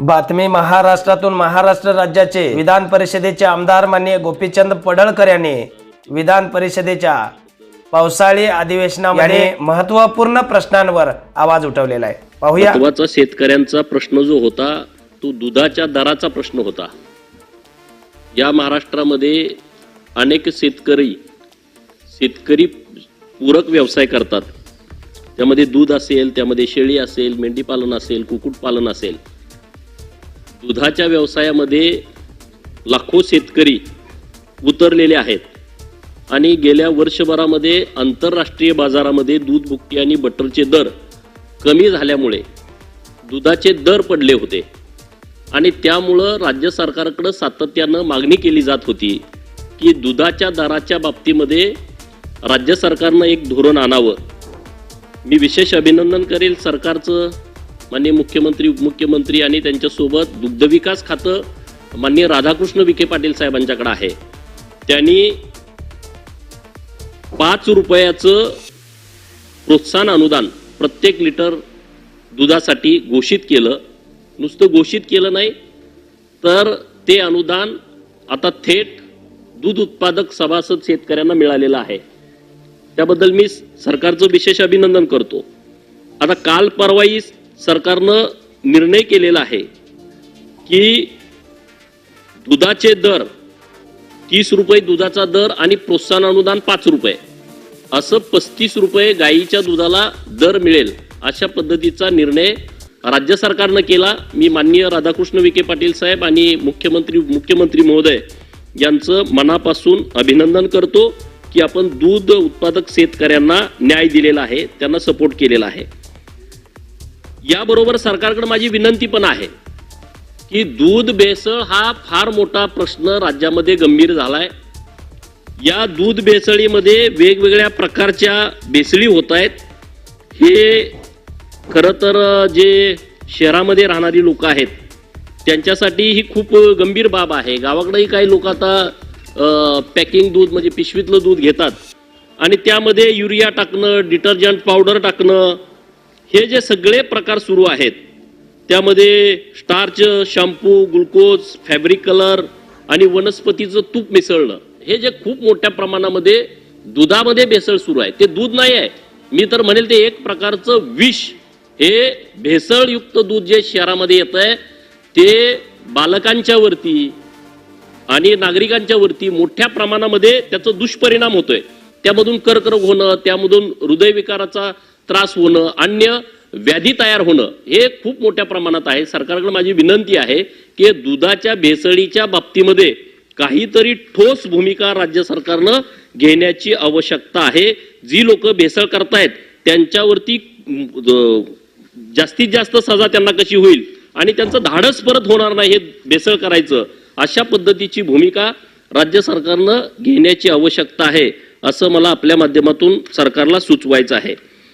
बातमी महाराष्ट्रातून महाराष्ट्र राज्याचे विधान परिषदेचे आमदार मान्य गोपीचंद पडळकर यांनी विधान परिषदेच्या पावसाळी अधिवेशनामध्ये महत्त्वपूर्ण प्रश्नांवर आवाज उठवलेला आहे. पाहूया. महत्त्वाचा शेतकऱ्यांचा प्रश्न जो होता तो दुधाच्या दराचा प्रश्न होता. या महाराष्ट्रामध्ये अनेक शेतकरी शेतकरी पूरक व्यवसाय करतात. त्यामध्ये दूध असेल त्यामध्ये शेळी असेल मेंढीपालन असेल कुक्कुटपालन असेल. दुधाच्या व्यवसायामध्ये लाखो शेतकरी उतरलेले आहेत. आणि गेल्या वर्षभरामध्ये आंतरराष्ट्रीय बाजारामध्ये दूध बुक्की आणि बटरचे दर कमी झाल्यामुळे दुधाचे दर पडले होते. आणि त्यामुळं राज्य सरकारकडं सातत्यानं मागणी केली जात होती की दुधाच्या दराच्या बाबतीमध्ये राज्य सरकारनं एक धोरण आणावं. मी विशेष अभिनंदन करेल सरकारचं. माननीय मुख्यमंत्री उपमुख्यमंत्री आणि त्यांच्यासोबत दुग्धविकास खातं माननीय राधाकृष्ण विखे पाटील साहेबांच्याकडे आहे. त्यांनी पाच रुपयाचं प्रोत्साहन अनुदान प्रत्येक लिटर दुधासाठी घोषित केलं. नुसतं घोषित केलं नाही तर ते अनुदान आता थेट दूध उत्पादक सभासद शेतकऱ्यांना मिळालेलं आहे. त्याबद्दल मी सरकारचं विशेष अभिनंदन करतो. आता काल परवाईस सरकारनं निर्णय केलेला आहे की दुधाचे दर तीस रुपये दुधाचा दर आणि प्रोत्साहन अनुदान पाच रुपये. असं पस्तीस रुपये गाईच्या दुधाला दर मिळेल अशा पद्धतीचा निर्णय राज्य सरकारनं केला. मी माननीय राधाकृष्ण विखे पाटील साहेब आणि मुख्यमंत्री मुख्यमंत्री महोदय यांचं मनापासून अभिनंदन करतो की आपण दूध उत्पादक शेतकऱ्यांना न्याय दिलेला आहे त्यांना सपोर्ट केलेला आहे. याबरोबर सरकारकडे माझी विनंती पण आहे की दूध भेसळ हा फार मोठा प्रश्न राज्यामध्ये गंभीर झालाय. या दूध भेसळीमध्ये वेगवेगळ्या प्रकारच्या भेसळी होत आहेत. हे खरं तर जे शहरामध्ये राहणारी लोक आहेत त्यांच्यासाठी ही खूप गंभीर बाब आहे. गावाकडेही काही लोक आता पॅकिंग दूध म्हणजे पिशवीतलं दूध घेतात. आणि त्यामध्ये युरिया टाकणं डिटर्जंट पावडर टाकणं हे जे सगळे प्रकार सुरू आहेत त्यामध्ये starch shampoo glucose fabric colour आणि वनस्पतीचं तूप मिसळणं हे जे खूप मोठ्या प्रमाणामध्ये दुधामध्ये भेसळ सुरू आहे. ते दूध नाही आहे. मी तर म्हणेल ते एक प्रकारचं विष. हे भेसळयुक्त दूध जे शहरामध्ये येत आहे ते बालकांच्या वरती आणि नागरिकांच्या वरती मोठ्या प्रमाणामध्ये त्याचा दुष्परिणाम होतोय. त्यामधून कर्करोग होणं त्यामधून हृदयविकाराचा त्रास होणं अन्य व्याधी तयार होणं हे खूप मोठ्या प्रमाणात आहे. सरकारकडे माझी विनंती आहे की दुधाच्या भेसळीच्या बाबतीमध्ये काहीतरी ठोस भूमिका राज्य सरकारनं घेण्याची आवश्यकता आहे. जी लोक भेसळ करतायत त्यांच्यावरती जास्तीत जास्त सजा त्यांना कशी होईल? आणि त्यांचं धाडस परत होणार नाही हे भेसळ करायचं अशा पद्धतीची भूमिका राज्य सरकारनं घेण्याची आवश्यकता आहे असं मला आपल्या माध्यमातून सरकारला सुचवायचं आहे.